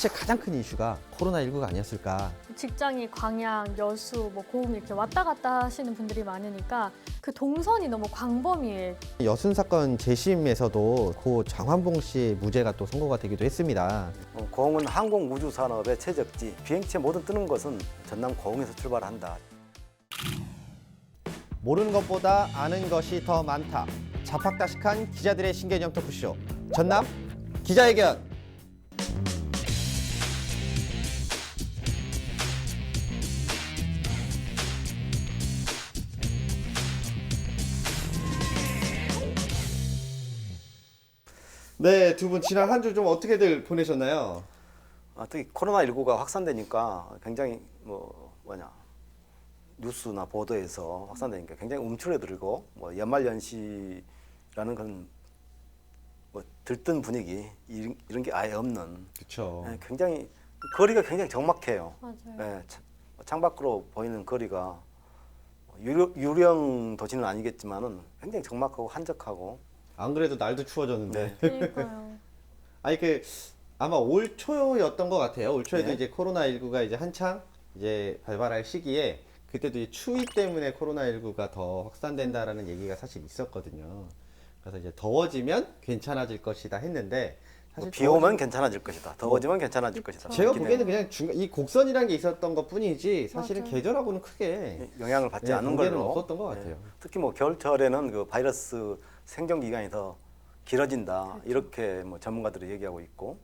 사실 가장 큰 이슈가 코로나19가 아니었을까. 직장이 광양, 여수, 뭐 고흥 이렇게 왔다 갔다 하시는 분들이 많으니까 그 동선이 너무 광범위해. 여순 사건 재심에서도 고 장환봉 씨 무죄가 또 선고가 되기도 했습니다. 어, 고흥은 항공 우주 산업의 최적지. 비행체 모든 뜨는 것은 전남 고흥에서 출발한다. 모르는 것보다 아는 것이 더 많다. 자팍다식한 기자들의 신개념 토크쇼. 전남 기자회견. 네, 두 분 지난 한 주 좀 어떻게들 보내셨나요? 아, 특히 코로나 19가 확산되니까 굉장히 뭐 뭐냐 뉴스나 보도에서 확산되니까 굉장히 움츠러들고 뭐 연말 연시라는 그런 뭐 들뜬 분위기 이런, 이런 게 아예 없는 그렇죠. 예, 굉장히 거리가 굉장히 적막해요. 맞아요. 예, 차- 창밖으로 보이는 거리가 유령, 유령 도시는 아니겠지만은 굉장히 적막하고 한적하고 안 그래도 날도 추워졌는데. 네. 그러니까요. 아니 그 아마 올 초였던 것 같아요. 올 초에도 네. 이제 코로나 19가 이제 한창 이제 발발할 시기에 그때도 이제 추위 때문에 코로나 19가 더 확산된다라는 얘기가 사실 있었거든요. 그래서 이제 더워지면 괜찮아질 것이다 했는데 뭐 사실 비 오면 괜찮아질 것이다. 더워지면 괜찮아질 것이다. 제가 이렇게 보기에는 그냥 중간 이 곡선이라는 게 있었던 것 뿐이지 사실은 맞아요. 계절하고는 크게 영향을 받지 네, 않은 관계는 걸로 없었던 것 예. 같아요. 특히 뭐 겨울철에는 그 바이러스 생존 기간이 더 길어진다 그렇죠. 이렇게 뭐 전문가들이 얘기하고 있고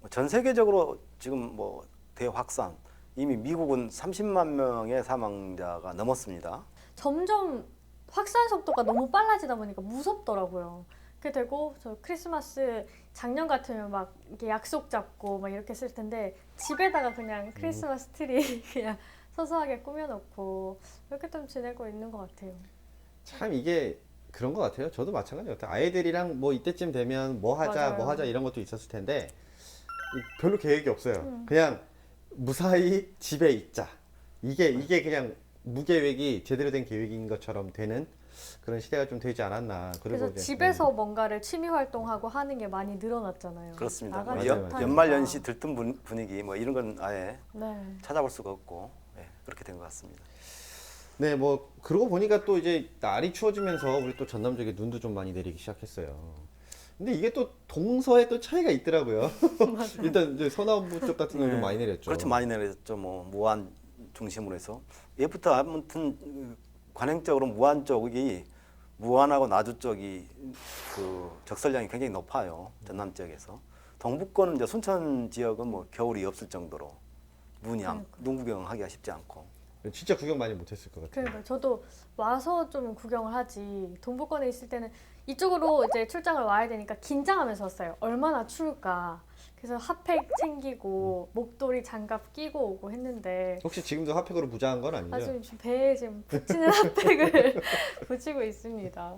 뭐전 세계적으로 지금 뭐 대확산 이미 미국은 30만 명의 사망자가 넘었습니다. 점점 확산 속도가 너무 빨라지다 보니까 무섭더라고요. 그렇게 되고 저 크리스마스 작년 같으면 막 이렇게 약속 잡고 막 이렇게 쓸 텐데 집에다가 그냥 크리스마스 트리 그냥 소소하게 꾸며놓고 이렇게 좀 지내고 있는 것 같아요. 참 이게 그런 것 같아요. 저도 마찬가지 같아요. 아이들이랑 뭐 이때쯤 되면 뭐 하자, 맞아요. 뭐 하자 이런 것도 있었을 텐데 이- 별로 계획이 없어요. 음. 그냥 무사히 집에 있자. 이게 이게 그냥 무계획이 제대로 된 계획인 것처럼 되는 그런 시대가 좀 되지 않았나. 그리고 그래서 이제, 집에서 뭔가를 취미 활동하고 하는 게 많이 늘어났잖아요. 그렇습니다. 나가지 뭐 맞아요, 연, 못하니까. 연말 연시 들뜬 분- 분위기 뭐 이런 건 아예 네. 찾아볼 수가 없고 예, 그렇게 된 것 같습니다. 네, 뭐 그러고 보니까 또 이제 날이 추워지면서 우리 또 전남 쪽에 눈도 좀 많이 내리기 시작했어요. 근데 이게 또 동서에 또 차이가 있더라고요. 일단 이제 서남부 쪽 같은 경우 좀 네, 많이 내렸죠. 그렇죠 많이 내렸죠. 뭐 무안 중심으로 해서 예부터 아무튼 그 관행적으로 무안 쪽이 무안하고 나주 쪽이 그 적설량이 굉장히 높아요. 전남 지역에서 동북권은 이제 순천 지역은 뭐 겨울이 없을 정도로 눈이 안. 눈 구경하기가 쉽지 않고 진짜 구경 많이 못했을 것 같아요. 그러니까 저도 와서 좀 구경을 하지 동부권에 있을 때는 이쪽으로 이제 출장을 와야 되니까 긴장하면서 왔어요. 얼마나 추울까. 그래서 핫팩 챙기고 목도리 장갑 끼고 오고 했는데 혹시 지금도 핫팩으로 무장한 건 아니죠? 아주 지금 배에 지금 붙이는 핫팩을 붙이고 있습니다.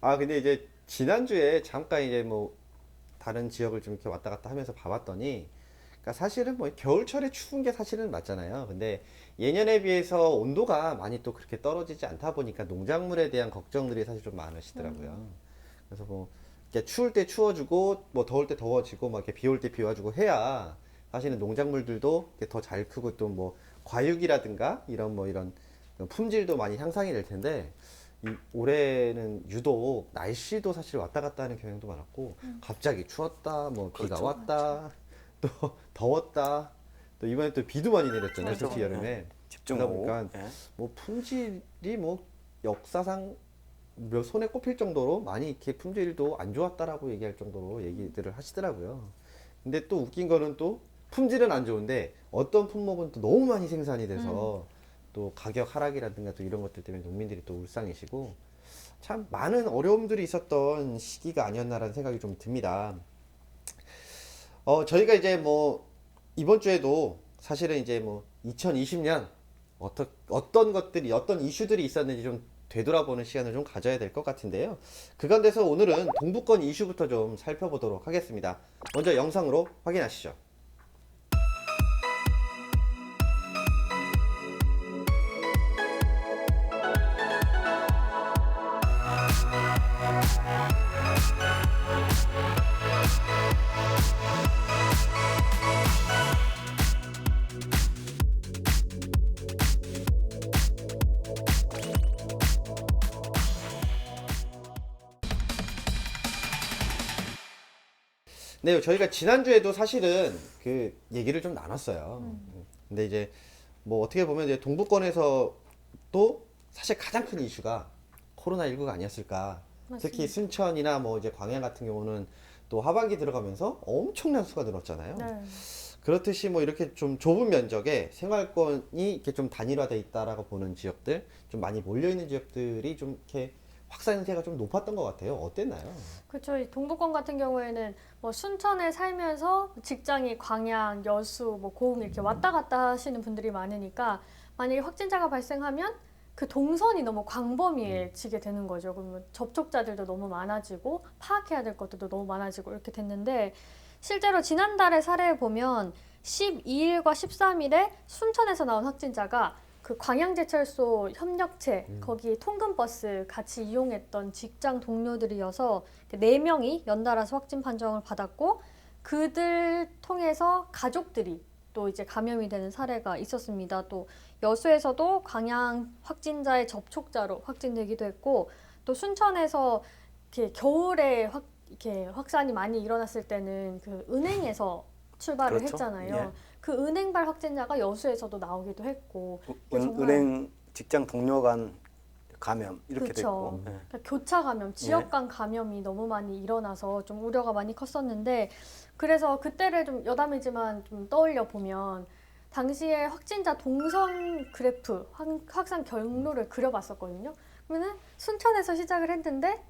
아 근데 이제 지난주에 잠깐 이제 뭐 다른 지역을 좀 이렇게 왔다 갔다 하면서 봐봤더니 그러니까 사실은 뭐 겨울철에 추운 게 사실은 맞잖아요. 근데 예년에 비해서 온도가 많이 또 그렇게 떨어지지 않다 보니까 농작물에 대한 걱정들이 사실 좀 많으시더라고요. 그래서 뭐 이렇게 추울 때 추워주고 뭐 더울 때 더워지고 막 이렇게 비올 때 비와주고 해야 사실은 농작물들도 더 잘 크고 또 뭐 과육이라든가 이런 뭐 이런 품질도 많이 향상이 될 텐데 이 올해는 유독 날씨도 사실 왔다 갔다 하는 경향도 많았고 갑자기 추웠다 뭐 비가 그렇죠. 왔다 또 더웠다 또 이번에 또 비도 많이 내렸잖아요 그렇죠. 특히 여름에 집중 그러다 호우 보니까 예. 뭐 품질이 뭐 역사상 몇 손에 꼽힐 정도로 많이 이렇게 품질도 안 좋았다라고 얘기할 정도로 얘기들을 하시더라고요. 근데 또 웃긴 거는 또 품질은 안 좋은데 어떤 품목은 또 너무 많이 생산이 돼서 또 가격 하락이라든가 또 이런 것들 때문에 농민들이 또 울상이시고 참 많은 어려움들이 있었던 시기가 아니었나라는 생각이 좀 듭니다. 어, 저희가 이제 뭐 이번 주에도 사실은 이제 뭐 2020년 어떤 어떤 것들이 어떤 이슈들이 있었는지 좀 되돌아보는 시간을 좀 가져야 될 것 같은데요. 그 가운데서 오늘은 동부권 이슈부터 좀 살펴보도록 하겠습니다. 먼저 영상으로 확인하시죠. 네, 저희가 지난주에도 사실은 그 얘기를 좀 나눴어요. 근데 이제 뭐 어떻게 보면 이제 동부권에서 또 사실 가장 큰 이슈가 코로나19가 아니었을까. 특히 순천이나 뭐 이제 광양 같은 경우는 또 하반기 들어가면서 엄청난 수가 늘었잖아요. 네. 그렇듯이 뭐 이렇게 좀 좁은 면적에 생활권이 이렇게 좀 단일화돼 있다라고 보는 지역들, 좀 많이 몰려 있는 지역들이 좀 이렇게 확산세가 좀 높았던 것 같아요. 어땠나요? 그렇죠. 이 동부권 같은 경우에는 뭐 순천에 살면서 직장이 광양, 여수, 뭐 고흥 이렇게 왔다 갔다 하시는 분들이 많으니까 만약에 확진자가 발생하면 그 동선이 너무 광범위해지게 되는 거죠. 그러면 접촉자들도 너무 많아지고 파악해야 될 것들도 너무 많아지고 이렇게 됐는데 실제로 지난달에 사례를 보면 12일과 13일에 순천에서 나온 확진자가 그 광양제철소 협력체 거기 통근버스 같이 이용했던 직장 동료들이어서 그네 명이 연달아서 확진 판정을 받았고 그들 통해서 가족들이 또 이제 감염이 되는 사례가 있었습니다. 또 여수에서도 광양 확진자의 접촉자로 확진되기도 했고 또 순천에서 이렇게 겨울에 확 이렇게 확산이 많이 일어났을 때는 그 은행에서 출발을 그렇죠. 했잖아요. 예. 그 은행발 확진자가 여수에서도 나오기도 했고 은, 은행 직장 동료 간 감염 이렇게 그쵸. 됐고 예. 그러니까 교차 감염, 지역 간 감염이 너무 많이 일어나서 좀 우려가 많이 컸었는데 그래서 그때를 좀 여담이지만 좀 떠올려 보면 당시에 확진자 동선 그래프 확, 확산 경로를 그려봤었거든요. 그러면은 순천에서 시작을 했는데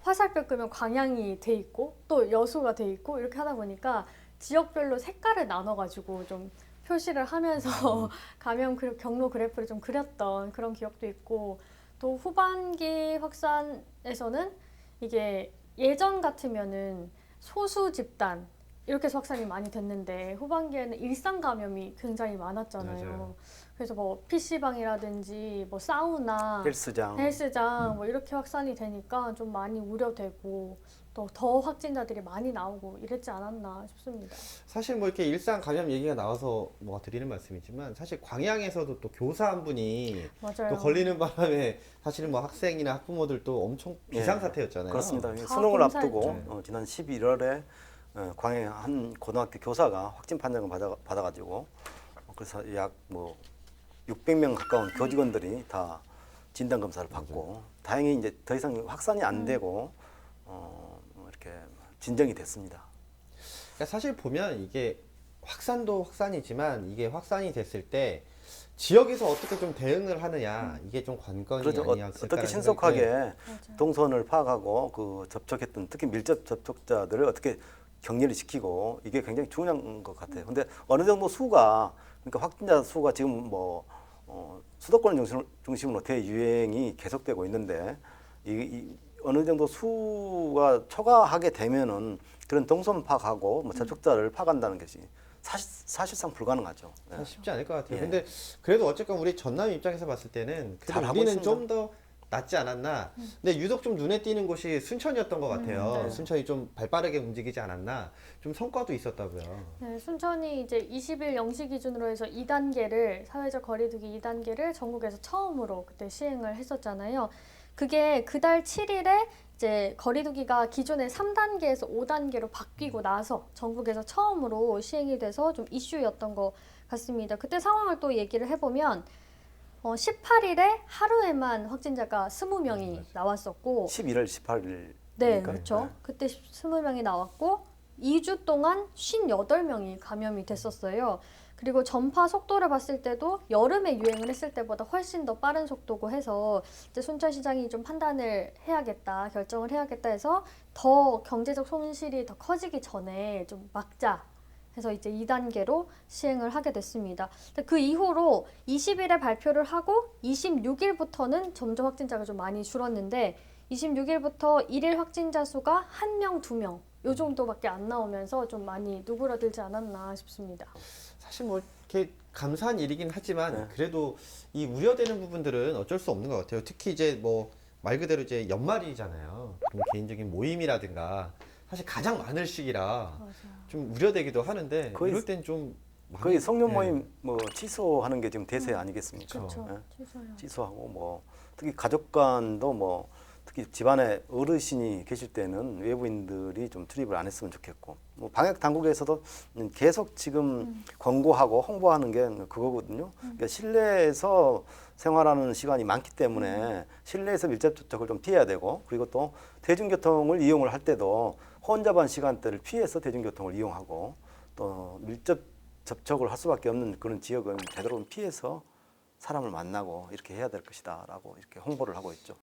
화살표 끄면 광양이 돼 있고 또 여수가 돼 있고 이렇게 하다 보니까 지역별로 색깔을 나눠가지고 좀 표시를 하면서 감염 그- 경로 그래프를 좀 그렸던 그런 기억도 있고 또 후반기 확산에서는 이게 예전 같으면은 소수 집단 이렇게 해서 확산이 많이 됐는데 후반기에는 일상 감염이 굉장히 많았잖아요. 맞아요. 그래서 뭐 PC방이라든지 뭐 사우나, 헬스장 헬스장 뭐 이렇게 확산이 되니까 좀 많이 우려되고 또 더 확진자들이 많이 나오고 이랬지 않았나 싶습니다. 사실 뭐 이렇게 일상 감염 얘기가 나와서 뭐 드리는 말씀이지만 사실 광양에서도 또 교사 한 분이 맞아요. 또 걸리는 바람에 사실은 뭐 학생이나 학부모들도 엄청 비상 사태였잖아요. 그렇습니다. 다 수능을 검사했죠. 앞두고 어, 지난 11월에 어, 광양 한 고등학교 교사가 확진 판정을 받아 받아가지고 어, 그래서 약 뭐 600명 가까운 교직원들이 다 진단 검사를 받고 다행히 이제 더 이상 확산이 안 되고 어, 뭐 이렇게 진정이 됐습니다. 그러니까 사실 보면 이게 확산도 확산이지만 이게 확산이 됐을 때 지역에서 어떻게 좀 대응을 하느냐 이게 좀 관건이 그렇죠. 어, 아니었을까 어떻게 신속하게 맞아요. 동선을 파악하고 그 접촉했던 특히 밀접 접촉자들을 어떻게 격리를 시키고 이게 굉장히 중요한 것 같아요. 근데 어느 정도 수가 그러니까 확진자 수가 지금 뭐 어, 수도권을 중심, 중심으로 대유행이 계속되고 있는데 이, 이 어느 정도 수가 초과하게 되면은 그런 동선 파악하고 뭐 접촉자를 파악한다는 것이 사실, 사실상 불가능하죠. 예. 사실 쉽지 않을 것 같아요. 예. 근데 그래도 어쨌건 우리 전남 입장에서 봤을 때는 그래도 잘하고 우리는 있습니다. 좀 더 낫지 않았나. 근데 유독 좀 눈에 띄는 곳이 순천이었던 것 같아요. 음, 네. 순천이 좀 발빠르게 움직이지 않았나. 좀 성과도 있었다고요. 네, 순천이 이제 20일 0시 기준으로 해서 2단계를 사회적 거리두기 2단계를 전국에서 처음으로 그때 시행을 했었잖아요. 그게 그달 7일에 이제 거리두기가 기존의 3단계에서 5단계로 바뀌고 나서 전국에서 처음으로 시행이 돼서 좀 이슈였던 것 같습니다. 그때 상황을 또 얘기를 해보면 어, 18일에 하루에만 확진자가 20명이 나왔었고 11월 18일. 네, 그렇죠. 그때 20명이 나왔고 2주 동안 58명이 감염이 됐었어요. 그리고 전파 속도를 봤을 때도 여름에 유행을 했을 때보다 훨씬 더 빠른 속도고 해서 이제 순천 시장이 좀 판단을 해야겠다, 결정을 해야겠다 해서 더 경제적 손실이 더 커지기 전에 좀 막자 해서 이제 2단계로 시행을 하게 됐습니다. 그 이후로 20일에 발표를 하고 26일부터는 점점 확진자가 좀 많이 줄었는데 26일부터 일일 확진자 수가 한 명, 두 명, 요 정도밖에 안 나오면서 좀 많이 누그러들지 않았나 싶습니다. 사실 뭐 이렇게 감사한 일이긴 하지만 네. 그래도 이 우려되는 부분들은 어쩔 수 없는 것 같아요. 특히 이제 뭐 말 그대로 이제 연말이잖아요. 좀 개인적인 모임이라든가 사실 가장 많을 시기라 맞아요. 좀 우려되기도 하는데 거의- 이럴 땐 좀 거의 성년 네. 모임 뭐 취소하는 게 지금 대세 아니겠습니까? 그렇죠. 예. 취소요. 취소하고 뭐 특히 가족 간도 뭐 특히 집안에 어르신이 계실 때는 외부인들이 좀 출입을 안 했으면 좋겠고 뭐 방역 당국에서도 계속 지금 권고하고 홍보하는 게 그거거든요. 그러니까 실내에서 생활하는 시간이 많기 때문에 실내에서 밀접 접촉을 좀 피해야 되고 그리고 또 대중교통을 이용을 할 때도 혼잡한 시간대를 피해서 대중교통을 이용하고 또 밀접 접촉을 할 수밖에 없는 그런 지역은 되도록 피해서 사람을 만나고 이렇게 해야 될 것이다라고 이렇게 홍보를 하고 있죠.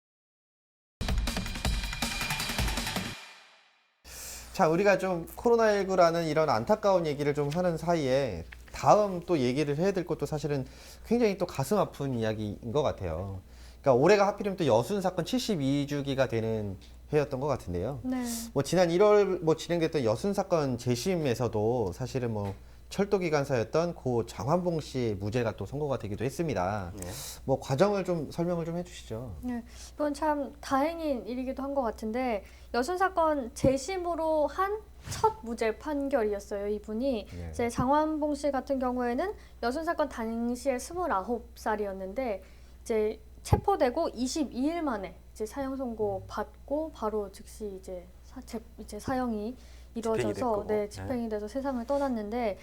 자, 우리가 좀 코로나19라는 이런 안타까운 얘기를 좀 하는 사이에 다음 또 얘기를 해야 될 것도 사실은 굉장히 또 가슴 아픈 이야기인 것 같아요. 그러니까 올해가 하필이면 또 여순 사건 72주기가 되는 해였던 것 같은데요. 네. 뭐 지난 1월 뭐 진행됐던 여순 사건 재심에서도 사실은 뭐 철도 기관사였던 고 장환봉 씨의 무죄가 또 선고가 되기도 했습니다. 예. 뭐 과정을 좀 설명을 좀 해주시죠. 네, 이건 참 다행인 일이기도 한 것 같은데 여순 사건 재심으로 한 첫 무죄 판결이었어요. 이분이 네. 이제 장완봉 씨 같은 경우에는 여순 사건 당시에 29살이었는데 이제 체포되고 22일 만에 이제 사형 선고 받고 바로 즉시 이제 사, 재, 이제 사형이 이 이루어져서 됐고. 네 네. 집행이 돼서 세상을 떠났는데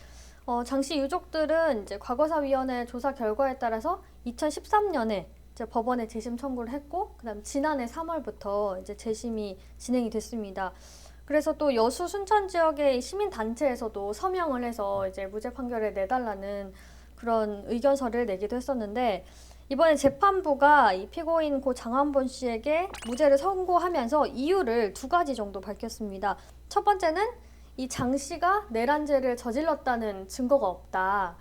어, 장씨 유족들은 이제 과거사위원회 조사 결과에 따라서 2013년에 이제 법원에 재심 청구를 했고 그다음 지난해 3월부터 이제 재심이 진행이 됐습니다. 그래서 또 여수 순천 지역의 시민 단체에서도 서명을 해서 이제 무죄 판결을 내달라는 그런 의견서를 내기도 했었는데 이번에 재판부가 이 피고인 고 장한본 씨에게 무죄를 선고하면서 이유를 두 가지 정도 밝혔습니다. 첫 번째는 이 장 씨가 내란죄를 저질렀다는 증거가 없다.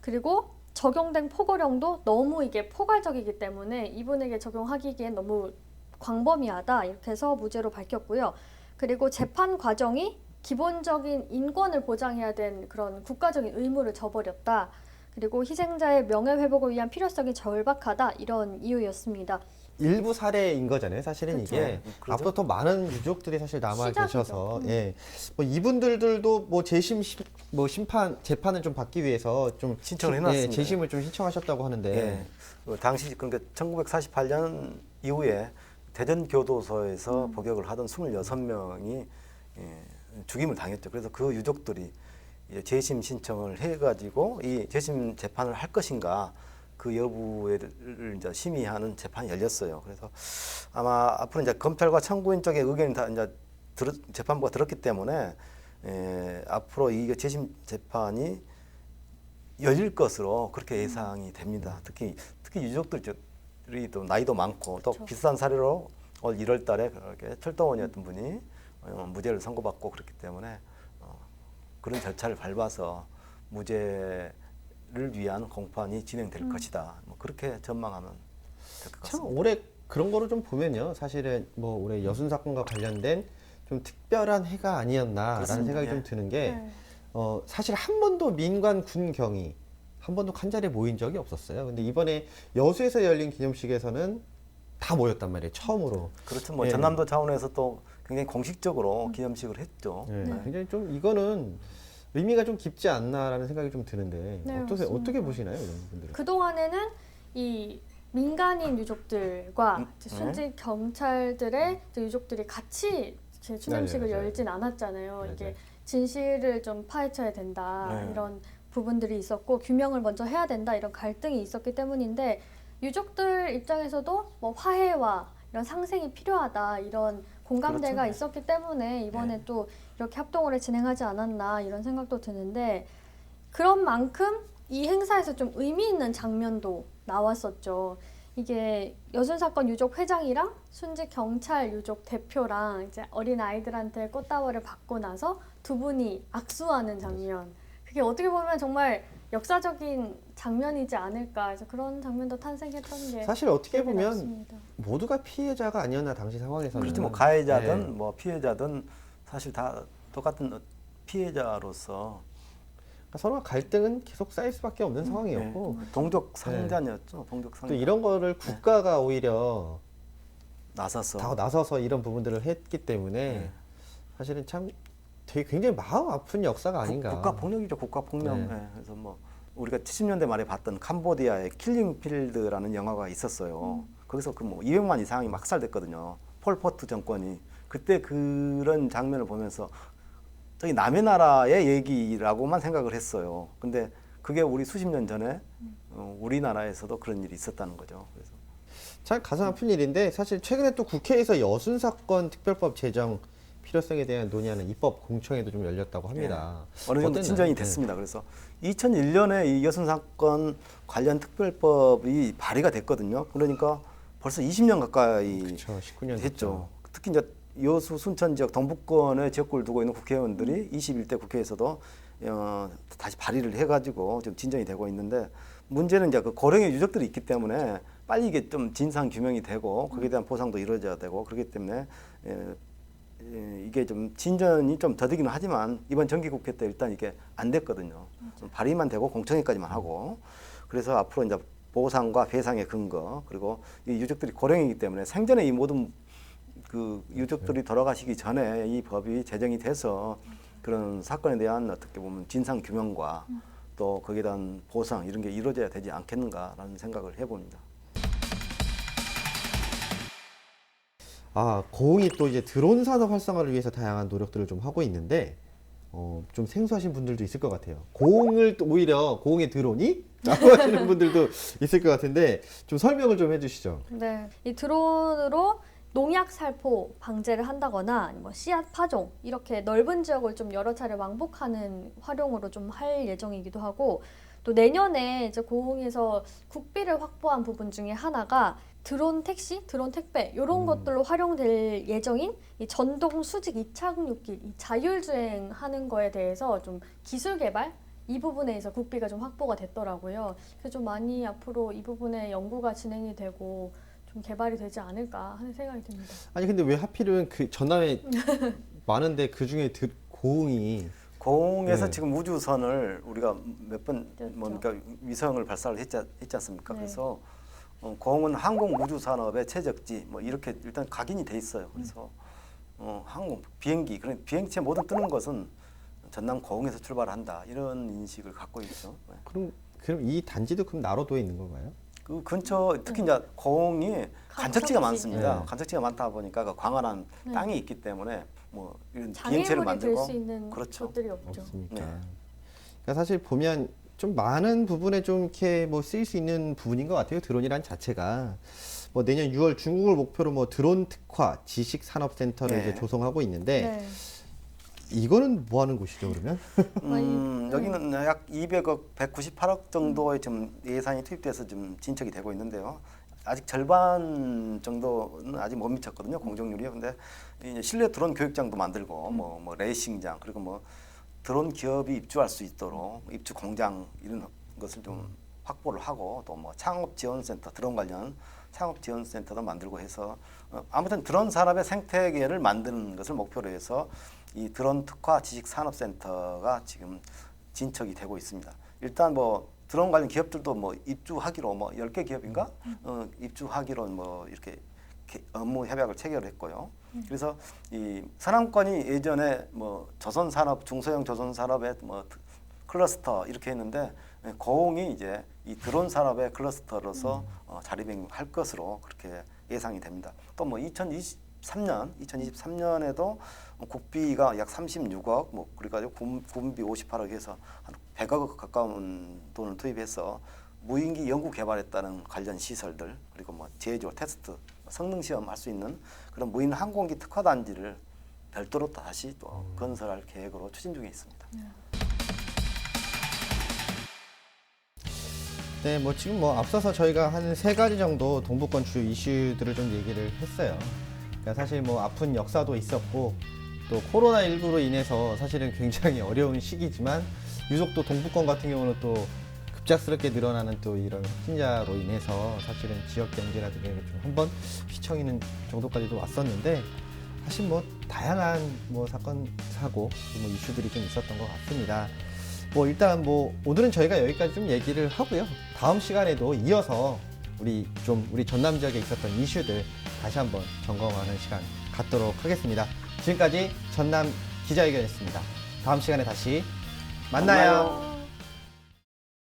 그리고 적용된 포고령도 너무 이게 포괄적이기 때문에 이분에게 적용하기기엔 너무 광범위하다. 이렇게 해서 무죄로 밝혔고요. 그리고 재판 과정이 기본적인 인권을 보장해야 된 그런 국가적인 의무를 저버렸다. 그리고 희생자의 명예 회복을 위한 필요성이 절박하다. 이런 이유였습니다. 일부 사례인 거잖아요. 사실은 그렇죠. 이게 음, 그렇죠. 앞으로 더 많은 유족들이 사실 남아 시작이죠. 계셔서 음. 예. 뭐 이분들도 뭐 재심 심- 뭐 심판 재판을 좀 받기 위해서 좀 신청을 시- 해놨습니다. 예, 재심을 좀 신청하셨다고 하는데 예. 그 당시 그러니까 1948년 이후에 대전 교도소에서 복역을 하던 26명이 예, 죽임을 당했죠. 그래서 그 유족들이 재심 신청을 해가지고 이 재심 재판을 할 것인가 그 여부를 이제 심의하는 재판이 열렸어요. 그래서 아마 앞으로 이제 검찰과 청구인 쪽의 의견이 다 이제 들, 재판부가 들었기 때문에 에, 앞으로 이 재심 재판이 열릴 것으로 그렇게 예상이 됩니다. 특히 특히 유족들이 또 나이도 많고 또 그렇죠. 비슷한 사례로 올 1월 달에 그렇게 철도원이었던 분이 어, 무죄를 선고받고 그렇기 때문에 어, 그런 절차를 밟아서 무죄를 위한 공판이 진행될 음. 것이다. 뭐 그렇게 전망하면 될 것 참 같습니다. 올해 그런 거를 좀 보면요. 사실은 뭐 올해 여순 사건과 관련된 좀 특별한 해가 아니었나라는 그렇습니다. 생각이 예. 좀 드는 게 네. 어, 사실 한 번도 민관 군 경이 한 번도 한 자리에 모인 적이 없었어요. 근데 이번에 여수에서 열린 기념식에서는 다 모였단 말이에요. 처음으로. 그렇죠. 뭐 예. 전남도 차원에서 또 굉장히 공식적으로 기념식을 했죠. 예, 네. 굉장히 좀 이거는 의미가 좀 깊지 않나라는 생각이 좀 드는데 네, 어떠세, 맞습니다. 어떻게 보시나요, 이런 분들은? 그 동안에는 이 민간인 유족들과 음, 이제 순직 경찰들의 이제 유족들이 같이 이제 추념식을 맞아요, 맞아요. 열진 않았잖아요. 맞아요. 이게 진실을 좀 파헤쳐야 된다 네. 이런 부분들이 있었고 규명을 먼저 해야 된다 이런 갈등이 있었기 때문인데 유족들 입장에서도 뭐 화해와 이런 상생이 필요하다 이런 공감대가 그렇죠. 네. 있었기 때문에 이번에 네. 또 이렇게 합동을 진행하지 않았나 이런 생각도 드는데 그런 만큼 이 행사에서 좀 의미 있는 장면도 나왔었죠. 이게 여순 사건 유족 회장이랑 순직 경찰 유족 대표랑 이제 어린 아이들한테 꽃다발을 받고 나서 두 분이 악수하는 장면. 그게 어떻게 보면 정말 역사적인 장면이지 않을까. 그래서 그런 장면도 탄생했던 게 사실 어떻게 기억에 보면 남습니다. 모두가 피해자가 아니었나 당시 상황에서는. 그렇죠. 뭐 가해자든 네. 뭐 피해자든 사실 다 똑같은 피해자로서 그러니까 서로가 갈등은 계속 쌓일 수밖에 없는 상황이었고 네, 동족 상잔이었죠. 동족 또 상잔. 이런 거를 국가가 오히려 나서서 다 나서서 이런 부분들을 했기 때문에 네. 사실은 참 되게 굉장히 마음 아픈 역사가 아닌가. 국가 폭력이죠. 국가 폭력. 네. 예, 그래서 뭐 우리가 70년대 말에 봤던 캄보디아의 킬링 필드라는 영화가 있었어요. 거기서 그 뭐 200만 이상이 막살됐거든요. 폴포트 정권이 그때 그런 장면을 보면서 저기 남의 나라의 얘기라고만 생각을 했어요. 근데 그게 우리 수십 년 전에 어, 우리나라에서도 그런 일이 있었다는 거죠. 그래서 참 가슴 아픈 일인데 사실 최근에 또 국회에서 여순 사건 특별법 제정 필요성에 대한 논의하는 입법 공청회도 좀 열렸다고 합니다. 예. 어느 정도? 진전이 네. 됐습니다. 그래서 2001년에 이 여순 사건 관련 특별법이 발의가 됐거든요. 그러니까 벌써 20년 가까이 그렇죠. 19년 됐죠. 특히 이제 여수 순천 지역 동북권에 지역구를 두고 있는 국회의원들이 21대 국회에서도 어, 다시 발의를 해가지고 좀 진전이 되고 있는데 문제는 이제 그 고령의 유족들이 있기 때문에 빨리 이게 좀 진상 규명이 되고 거기에 대한 보상도 이루어져야 되고 그렇기 때문에 에, 에, 이게 좀 진전이 좀 더디기는 하지만 이번 정기국회 때 일단 이게 안 됐거든요. 발의만 되고 공청회까지만 하고. 그래서 앞으로 이제 보상과 배상의 근거 그리고 이 유족들이 고령이기 때문에 생전에 이 모든 그 유족들이 돌아가시기 전에 이 법이 제정이 돼서 그런 사건에 대한 어떻게 보면 진상 규명과 또 거기에 대한 보상 이런 게 이루어져야 되지 않겠는가라는 생각을 해봅니다. 아, 고흥이 또 이제 드론 산업 활성화를 위해서 다양한 노력들을 좀 하고 있는데 어, 좀 생소하신 분들도 있을 것 같아요. 고흥을 또 오히려 고흥의 드론이? 라고 하시는 분들도 있을 것 같은데 좀 설명을 좀 해주시죠. 네, 이 드론으로 농약 살포 방제를 한다거나 뭐 씨앗 파종 이렇게 넓은 지역을 좀 여러 차례 왕복하는 활용으로 좀 할 예정이기도 하고 또 내년에 이제 고흥에서 국비를 확보한 부분 중에 하나가 드론 택시, 드론 택배 이런 음. 것들로 활용될 예정인 이 전동 수직 이착륙길, 이 자율주행하는 거에 대해서 좀 기술 개발 이 부분에서 국비가 좀 확보가 됐더라고요. 그래서 좀 많이 앞으로 이 부분에 연구가 진행이 되고 좀 개발이 되지 않을까 하는 생각이 듭니다. 아니 근데 왜 하필은 그 전남에 많은데 그 중에 드, 고흥이 공에서 네. 지금 우주선을 우리가 몇 번. 뭡니까 위성을 발사를 했지, 했지 않습니까? 네. 그래서 어, 공은 항공 우주 산업의 최적지 뭐 이렇게 일단 각인이 돼 있어요. 그래서 어, 항공 비행기 그런 비행체 모든 뜨는 것은 전남 고흥에서 출발한다 이런 인식을 갖고 있죠. 네. 그럼 그럼 이 단지도 그럼 나로도에 있는 건가요? 그 근처 특히 이제 고흥이 간척지가 간척지. 많습니다. 네. 간척지가 많다 보니까 그 광활한 네. 땅이 있기 때문에 뭐 이런 비행체를 장애물이 될 만들고 수 있는 그렇죠. 것들이 없죠. 없으니까. 네. 그러니까 사실 보면 좀 많은 부분에 좀 이렇게 뭐 쓰일 수 있는 부분인 것 같아요. 드론이란 자체가 뭐 내년 6월 중국을 목표로 뭐 드론 특화 지식 산업 센터를 네. 이제 조성하고 있는데 네. 이거는 뭐 하는 곳이죠 그러면? 음, 네. 여기는 약 200억, 198억 정도의 좀 예산이 투입돼서 좀 진척이 되고 있는데요. 아직 절반 정도는 아직 못 미쳤거든요 공정률이요. 근데 이제 실내 드론 교육장도 만들고 뭐, 뭐 레이싱장 그리고 뭐 드론 기업이 입주할 수 있도록 입주 공장 이런 것을 좀 확보를 하고 또 뭐 창업 지원 센터 드론 관련 창업 지원 센터도 만들고 해서 어, 아무튼 드론 산업의 생태계를 만드는 것을 목표로 해서 이 드론 특화 지식 산업 센터가 지금 진척이 되고 있습니다. 일단 뭐 드론 관련 기업들도 뭐 입주하기로 뭐 10개 기업인가? 어, 입주하기로 뭐 이렇게 개- 업무 협약을 체결했고요. 그래서 이 서남권이 예전에 뭐 조선 산업 중소형 조선 산업의 뭐 드- 클러스터 이렇게 했는데 예, 고흥이 이제 이 드론 산업의 클러스터로서 어, 자리매김할 것으로 그렇게 예상이 됩니다. 또 뭐 2023년, 2023년에도 국비가 약 36억, 뭐 그래가지고 군, 군비 58억 해서 한 100억 가까운 돈을 투입해서 무인기 연구 개발했다는 관련 시설들 그리고 뭐 제조 테스트 성능 시험 할 수 있는 그런 무인 항공기 특화 단지를 별도로 또 다시 또 건설할 계획으로 추진 중에 있습니다. 네, 뭐 지금 뭐 앞서서 저희가 한 세 가지 정도 동북권 주요 이슈들을 좀 얘기를 했어요. 그러니까 사실 뭐 아픈 역사도 있었고 또 코로나 19로 인해서 사실은 굉장히 어려운 시기지만 유독 또 동북권 같은 경우는 또 급작스럽게 늘어나는 또 이런 확진자로 인해서 사실은 지역 경제라든가 좀 한번 휘청이는 정도까지도 왔었는데 사실 뭐 다양한 뭐 사건 사고 뭐 이슈들이 좀 있었던 것 같습니다. 뭐 일단 뭐 오늘은 저희가 여기까지 좀 얘기를 하고요. 다음 시간에도 이어서 우리 좀 우리 전남 지역에 있었던 이슈들 다시 한번 점검하는 시간 갖도록 하겠습니다. 지금까지 전남 기자회견이었습니다. 다음 시간에 다시 만나요. 만나요.